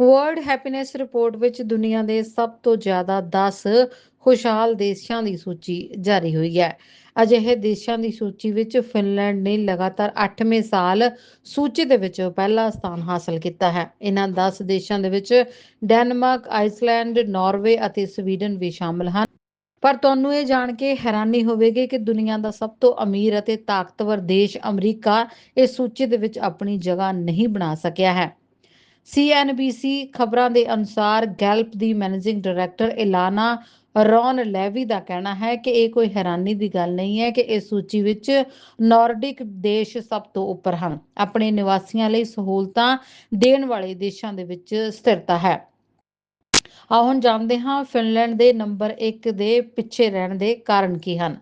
World happiness report ਵਿੱਚ ਦੁਨੀਆ ਦੇ ਸਭ ਤੋਂ ਜ਼ਿਆਦਾ 10 ਖੁਸ਼ਹਾਲ ਦੇਸ਼ਾਂ ਦੀ ਸੂਚੀ ਜਾਰੀ ਹੋਈ ਹੈ। ਅਜਿਹੇ ਦੇਸ਼ਾਂ ਦੀ ਸੂਚੀ ਵਿੱਚ ਫਿਨਲੈਂਡ ਨੇ ਲਗਾਤਾਰ 8ਵੇਂ ਸਾਲ ਸੂਚੀ ਦੇ ਵਿੱਚ ਪਹਿਲਾ ਸਥਾਨ ਹਾਸਲ ਕੀਤਾ ਹੈ। ਇਹਨਾਂ 10 ਦੇਸ਼ਾਂ ਦੇ ਵਿੱਚ ਡੈਨਮਾਰਕ, ਆਈਸਲੈਂਡ, ਨਾਰਵੇ ਅਤੇ ਸਵੀਡਨ ਵੀ ਸ਼ਾਮਲ ਹਨ। ਪਰ ਤੁਹਾਨੂੰ ਇਹ ਜਾਣ ਕੇ ਹੈਰਾਨੀ ਹੋਵੇਗੀ ਕਿ ਦੁਨੀਆ ਦਾ ਸਭ ਤੋਂ ਅਮੀਰ ਅਤੇ ਤਾਕਤਵਰ ਦੇਸ਼ ਅਮਰੀਕਾ ਇਸ ਸੂਚੀ ਦੇ ਵਿੱਚ ਆਪਣੀ ਜਗ੍ਹਾ ਨਹੀਂ ਬਣਾ ਸਕਿਆ ਹੈ। ਸੀਐਨਬੀਸੀ ਖਬਰਾਂ ਦੇ ਅਨੁਸਾਰ ਗੈਲਪ ਦੀ managing director Ilana Ron Levy ਦਾ ਕਹਿਣਾ ਹੈ ਕਿ ਇਹ ਕੋਈ ਹੈਰਾਨੀ ਦੀ ਗੱਲ ਨਹੀਂ ਹੈ ਕਿ ਇਸ ਸੂਚੀ ਵਿੱਚ ਨਾਰਡਿਕ ਦੇਸ਼ ਸਭ ਤੋਂ ਉੱਪਰ ਹਨ। ਆਪਣੇ ਨਿਵਾਸੀਆਂ ਲਈ ਸਹੂਲਤਾਂ ਦੇਣ ਵਾਲੇ ਦੇਸ਼ਾਂ ਦੇ ਵਿੱਚ ਸਥਿਰਤਾ ਹੈ। ਆਓ ਹੁਣ ਜਾਣਦੇ ਹਾਂ ਫਿਨਲੈਂਡ ਦੇ ਨੰਬਰ 1 ਦੇ ਪਿੱਛੇ ਰਹਿਣ ਦੇ ਕਾਰਨ ਕੀ ਹਨ।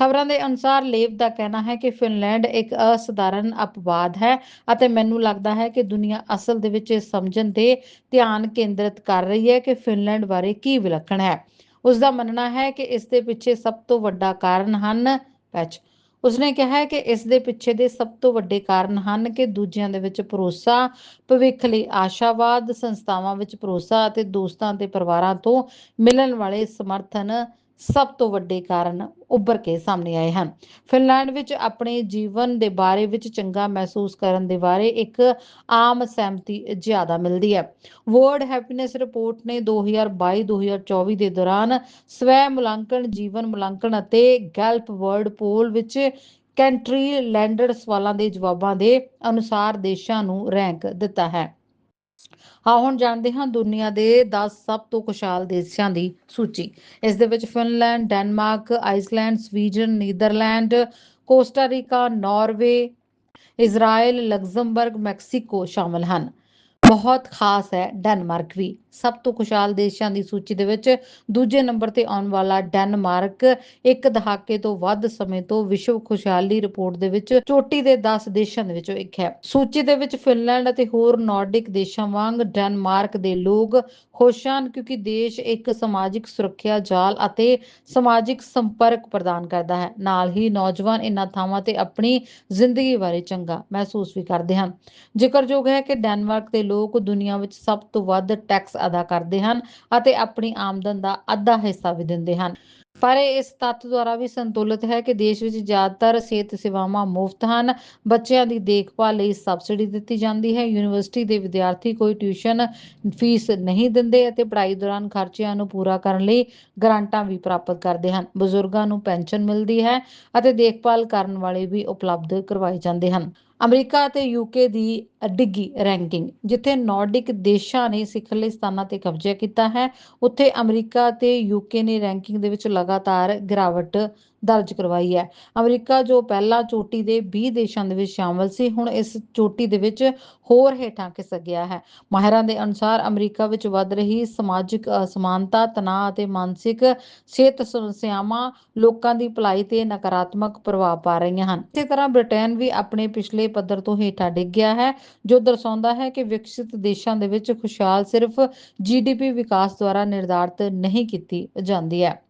ਖਬਰਾਂ ਦੇ ਅਨੁਸਾਰ ਲੇਵ ਦਾ ਕਹਿਣਾ ਹੈ ਕਿ ਫਿਨਲੈਂਡ ਇੱਕ ਅਸਧਾਰਨ ਅਪਵਾਦ ਹੈ ਅਤੇ ਮੈਨੂੰ ਲੱਗਦਾ ਹੈ ਕਿ ਦੁਨੀਆ ਅਸਲ ਦੇ ਵਿੱਚ ਇਹ ਸਮਝਣ ਤੇ ਧਿਆਨ ਕੇਂਦਰਿਤ ਕਰ ਰਹੀ ਹੈ ਕਿ ਫਿਨਲੈਂਡ ਬਾਰੇ ਕੀ ਵਿਲੱਖਣ ਹੈ। ਉਸ ਦਾ ਮੰਨਣਾ ਹੈ ਕਿ ਇਸ ਦੇ ਪਿੱਛੇ ਸਭ ਤੋਂ ਵੱਡਾ ਕਾਰਨ ਹਨ ਪੈਚ। ਉਸਨੇ ਕਿਹਾ ਹੈ ਕਿ ਇਸ ਦੇ ਪਿੱਛੇ ਦੇ ਸਭ ਤੋਂ ਵੱਡੇ ਕਾਰਨ ਹਨ ਕਿ ਦੂਜਿਆਂ ਦੇ ਵਿੱਚ ਭਰੋਸਾ, ਭਵਿੱਖ ਲਈ ਆਸ਼ਾਵਾਦ, ਸੰਸਥਾਵਾਂ ਵਿੱਚ ਭਰੋਸਾ ਅਤੇ ਦੋਸਤਾਂ ਤੇ ਪਰਿਵਾਰਾਂ ਤੋਂ ਮਿਲਣ ਵਾਲੇ ਸਮਰਥਨ ਸਭ ਤੋਂ ਵੱਡੇ ਕਾਰਨ ਉੱਭਰ ਕੇ ਸਾਹਮਣੇ ਆਏ ਹਨ। ਫਿਨਲੈਂਡ ਵਿੱਚ ਆਪਣੇ ਜੀਵਨ ਦੇ ਬਾਰੇ ਵਿੱਚ ਚੰਗਾ ਮਹਿਸੂਸ ਕਰਨ ਦੇ ਬਾਰੇ ਇੱਕ ਆਮ ਸਹਿਮਤੀ ਜ਼ਿਆਦਾ ਮਿਲਦੀ ਹੈ। ਵਰਲਡ ਹੈਪੀਨੈਸ ਰਿਪੋਰਟ ਨੇ 2022-2024 ਦੇ ਦੌਰਾਨ ਸਵੈ ਮੁਲਾਂਕਣ, ਜੀਵਨ ਮੁਲਾਂਕਣ ਅਤੇ ਗੈਲਪ ਵਰਲਡ ਪੋਲ ਵਿੱਚ ਕੰਟਰੀ ਲੈਂਡਰ ਸਵਾਲਾਂ ਦੇ ਜਵਾਬਾਂ ਦੇ ਅਨੁਸਾਰ ਦੇਸ਼ਾਂ ਨੂੰ ਰੈਂਕ ਦਿੱਤਾ ਹੈ। ਹਾਂ, ਹੁਣ ਜਾਣਦੇ ਹਾਂ ਦੁਨੀਆ ਦੇ 10 ਸਭ ਤੋਂ ਖੁਸ਼ਹਾਲ ਦੇਸ਼ਾਂ ਦੀ ਸੂਚੀ। ਇਸ ਦੇ ਵਿੱਚ Finland, Denmark, Iceland, Sweden, Netherland, Costa Rica, Norway Israel Luxembourg, Mexico ਸ਼ਾਮਲ ਹਨ। ਬਹੁਤ ਖਾਸ ਹੈ ਡੈਨਮਾਰਕ ਵੀ। ਸਭ ਤੋਂ ਖੁਸ਼ਹਾਲ ਦੇਸ਼ਾਂ ਦੀ ਸੂਚੀ ਦੇ ਵਿੱਚ ਦੂਜੇ ਨੰਬਰ ਤੇ ਆਉਣ ਵਾਲਾ ਡੈਨਮਾਰਕ ਇੱਕ ਦਹਾਕੇ ਤੋਂ ਵੱਧ ਸਮੇਂ ਤੋਂ ਵਿਸ਼ਵ ਖੁਸ਼ਹਾਲੀ ਰਿਪੋਰਟ ਦੇ ਵਿੱਚ ਚੋਟੀ ਦੇ 10 ਦੇਸ਼ਾਂ ਦੇ ਵਿੱਚੋਂ ਇੱਕ ਹੈ। ਸੂਚੀ ਦੇ ਵਿੱਚ ਫਿਨਲੈਂਡ ਅਤੇ ਹੋਰ ਨਾਰਡਿਕ ਦੇਸ਼ਾਂ ਵਾਂਗ ਡੈਨਮਾਰਕ ਦੇ ਲੋਕ ਖੁਸ਼ ਹਨ ਕਿਉਂਕਿ ਦੇਸ਼ ਇੱਕ ਸਮਾਜਿਕ ਸੁਰੱਖਿਆ ਜਾਲ ਅਤੇ ਸਮਾਜਿਕ ਸੰਪਰਕ ਪ੍ਰਦਾਨ ਕਰਦਾ ਹੈ। ਨਾਲ ਹੀ ਨੌਜਵਾਨ ਇਨ੍ਹਾਂ ਥਾਵਾਂ ਤੇ ਆਪਣੀ ਜ਼ਿੰਦਗੀ ਬਾਰੇ ਚੰਗਾ ਮਹਿਸੂਸ ਵੀ ਕਰਦੇ ਹਨ। ਜ਼ਿਕਰਯੋਗ ਹੈ ਕਿ ਡੈਨਮਾਰਕ ਦੇ ਲੋਕ ਦੁਨੀਆ ਵਿੱਚ ਸਭ ਤੋਂ ਵੱਧ ਟੈਕਸ ਅਦਾ ਕਰਦੇ ਹਨ ਅਤੇ ਆਪਣੀ ਆਮਦਨ ਦਾ ਅੱਧਾ ਹਿੱਸਾ ਵੀ ਦਿੰਦੇ ਹਨ। ਪਰ ਇਸ ਤੱਥ ਦੁਆਰਾ ਵੀ ਸੰਤੁਲਿਤ ਹੈ ਕਿ ਦੇਸ਼ ਵਿੱਚ ਜ਼ਿਆਦਾਤਰ ਸਿਹਤ ਸੇਵਾਵਾਂ ਮੁਫਤ ਹਨ। ਬੱਚਿਆਂ ਦੀ ਦੇਖਭਾਲ ਲਈ ਸਬਸਿਡੀ ਦਿੱਤੀ ਜਾਂਦੀ ਹੈ। ਯੂਨੀਵਰਸਿਟੀ ਦੇ ਵਿਦਿਆਰਥੀ ਕੋਈ ਟਿਊਸ਼ਨ ਫੀਸ ਨਹੀਂ ਦਿੰਦੇ ਅਤੇ ਪੜ੍ਹਾਈ ਦੌਰਾਨ ਖਰਚਿਆਂ ਨੂੰ ਪੂਰਾ ਕਰਨ ਲਈ ਗ੍ਰਾਂਟਾਂ ਵੀ ਪ੍ਰਾਪਤ ਕਰਦੇ ਹਨ। ਬਜ਼ੁਰਗਾਂ ਨੂੰ ਪੈਨਸ਼ਨ ਮਿਲਦੀ ਹੈ ਅਤੇ ਦੇਖਭਾਲ ਕਰਨ ਵਾਲੇ ਵੀ ਉਪਲਬਧ ਕਰਵਾਏ ਜਾਂਦੇ ਹਨ। ਅਮਰੀਕਾ ਅਤੇ ਯੂਕੇ ਦੀ ਡਿੱਗੀ ਰੈਂਕਿੰਗ, ਜਿੱਥੇ ਨਾਰਡਿਕ ਦੇਸ਼ਾਂ ਨੇ ਸਿਖਰਲੇ ਸਥਾਨਾਂ ਤੇ ਕਬਜ਼ਾ ਕੀਤਾ ਹੈ, ਉੱਥੇ ਅਮਰੀਕਾ ਤੇ ਯੂਕੇ ਨੇ ਰੈਂਕਿੰਗ ਦੇ ਵਿੱਚ ਲਗਾਤਾਰ ਗਿਰਾਵਟ ਦਰਜ ਕਰਵਾਈ ਹੈ। ਅਮਰੀਕਾ ਜੋ ਪਹਿਲਾਂ ਚੋਟੀ ਦੇ 20 ਦੇਸ਼ਾਂ ਦੇ ਵਿੱਚ ਸ਼ਾਮਲ ਸੀ, ਹੁਣ ਇਸ ਚੋਟੀ ਦੇ ਵਿੱਚ ਹੋਰ ਹੇਠਾਂ ਖਿਸਕ ਗਿਆ ਹੈ। ਮਾਹਿਰਾਂ ਦੇ ਅਨੁਸਾਰ ਅਮਰੀਕਾ ਵਿੱਚ ਵੱਧ ਰਹੀ ਸਮਾਜਿਕ ਅਸਮਾਨਤਾ, ਤਣਾਅ ਅਤੇ ਮਾਨਸਿਕ ਸਿਹਤ ਸਮੱਸਿਆਵਾਂ ਲੋਕਾਂ ਦੀ ਭਲਾਈ ਤੇ ਨਕਾਰਾਤਮਕ ਪ੍ਰਭਾਵ ਪਾ ਰਹੀਆਂ ਹਨ। ਇਸੇ ਤਰ੍ਹਾਂ ਬ੍ਰਿਟੇਨ ਵੀ ਆਪਣੇ ਪਿਛਲੇ ਪੱਧਰ ਤੋਂ ਹੇਠਾਂ ਡਿੱਗ ਗਿਆ ਹੈ, ਜੋ ਦਰਸਾਉਂਦਾ ਹੈ ਕਿ ਵਿਕਸਿਤ ਦੇਸ਼ਾਂ ਦੇ ਵਿੱਚ ਖੁਸ਼ਹਾਲ ਸਿਰਫ ਜੀਡੀਪੀ ਵਿਕਾਸ ਦੁਆਰਾ ਨਿਰਧਾਰਤ ਨਹੀਂ ਕੀਤੀ ਜਾਂਦੀ ਹੈ।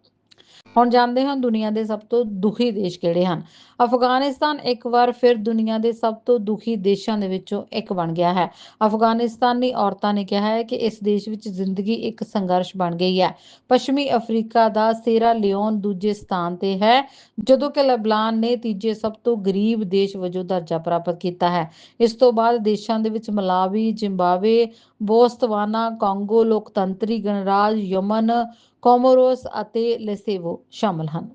ਹੁਣ ਜਾਣਦੇ ਹਾਂ ਦੁਨੀਆ ਦੇ ਸਭ ਤੋਂ ਦੁਖੀ ਦੇਸ਼ ਕਿਹੜੇ ਹਨ। ਅਫਗਾਨਿਸਤਾਨ ਇੱਕ ਵਾਰ ਫਿਰ ਦੁਨੀਆ ਦੇ ਸਭ ਤੋਂ ਦੁਖੀ ਦੇਸ਼ਾਂ ਦੇ ਵਿੱਚੋਂ ਇੱਕ ਬਣ ਗਿਆ ਹੈ। ਅਫਗਾਨਿਸਤਾਨੀ ਔਰਤਾਂ ਨੇ ਕਿਹਾ ਹੈ ਕਿ ਇਸ ਦੇਸ਼ ਵਿੱਚ ਜ਼ਿੰਦਗੀ ਇੱਕ ਸੰਘਰਸ਼ ਬਣ ਗਈ ਹੈ। ਪੱਛਮੀ ਅਫਰੀਕਾ ਦਾ ਸੇਰਾ ਲਿਓਨ ਦੂਜੇ ਸਥਾਨ ਤੇ ਹੈ, ਜਦੋਂ ਕਿ ਲਬਨਾਨ ਨੇ ਤੀਜੇ ਸਭ ਤੋਂ ਗਰੀਬ ਦੇਸ਼ ਵਜੋਂ ਦਰਜਾ ਪ੍ਰਾਪਤ ਕੀਤਾ ਹੈ। ਇਸ ਤੋਂ ਬਾਅਦ ਦੇਸ਼ਾਂ ਦੇ ਵਿੱਚ ਮਲਾਵੀ, ਜ਼ਿੰਬਾਬਵੇ ਬੋਸਤਵਾਨਾ ਕਾਂਗੋ ਲੋਕਤੰਤਰੀ ਗਣਰਾਜ ਯਮਨ ਕੋਮੋਰੋਸ ਅਤੇ ਲੈਸੇਵੋ ਸ਼ਾਮਲ ਹਨ।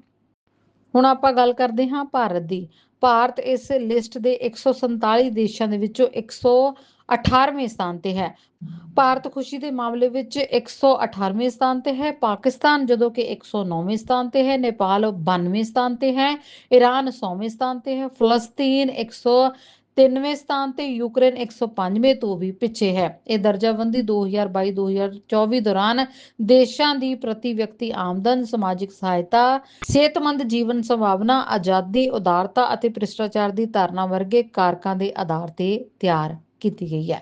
ਹੁਣ ਆਪਾਂ ਗੱਲ ਕਰਦੇ ਹਾਂ ਭਾਰਤ ਦੀ। ਭਾਰਤ ਇਸ ਲਿਸਟ ਦੇ 147 ਦੇਸ਼ਾਂ ਦੇ ਵਿੱਚੋਂ 118ਵੇਂ ਸਥਾਨ ਤੇ ਹੈ। ਭਾਰਤ ਖੁਸ਼ੀ ਦੇ ਮਾਮਲੇ ਵਿੱਚ 118ਵੇਂ ਸਥਾਨ ਤੇ ਹੈ। ਪਾਕਿਸਤਾਨ ਜਦੋਂ ਕਿ 109ਵੇਂ ਸਥਾਨ ਤੇ ਹੈ। ਨੇਪਾਲ 92ਵੇਂ ਸਥਾਨ ਤੇ ਹੈ। ਈਰਾਨ 100ਵੇਂ ਸਥਾਨ ਤੇ ਹੈ। ਫਲਸਤੀਨ 100 ਤਿੰਨਵੇਂ ਸਥਾਨ ਤੇ ਯੂਕਰੇਨ 105ਵੇਂ ਤੋਂ ਵੀ ਪਿੱਛੇ ਹੈ। ਇਹ ਦਰਜਾਬੰਦੀ 2022-2024 ਦੌਰਾਨ ਦੇਸ਼ਾਂ ਦੀ ਪ੍ਰਤੀ ਵਿਅਕਤੀ ਆਮਦਨ, ਸਮਾਜਿਕ ਸਹਾਇਤਾ, ਸਿਹਤਮੰਦ ਜੀਵਨ ਸੰਭਾਵਨਾ, ਆਜ਼ਾਦੀ, ਉਦਾਰਤਾ ਅਤੇ ਭ੍ਰਿਸ਼ਟਾਚਾਰ ਦੀ ਧਾਰਨਾ ਵਰਗੇ ਕਾਰਕਾਂ ਦੇ ਆਧਾਰ ਤੇ ਤਿਆਰ ਕੀਤੀ ਗਈ ਹੈ।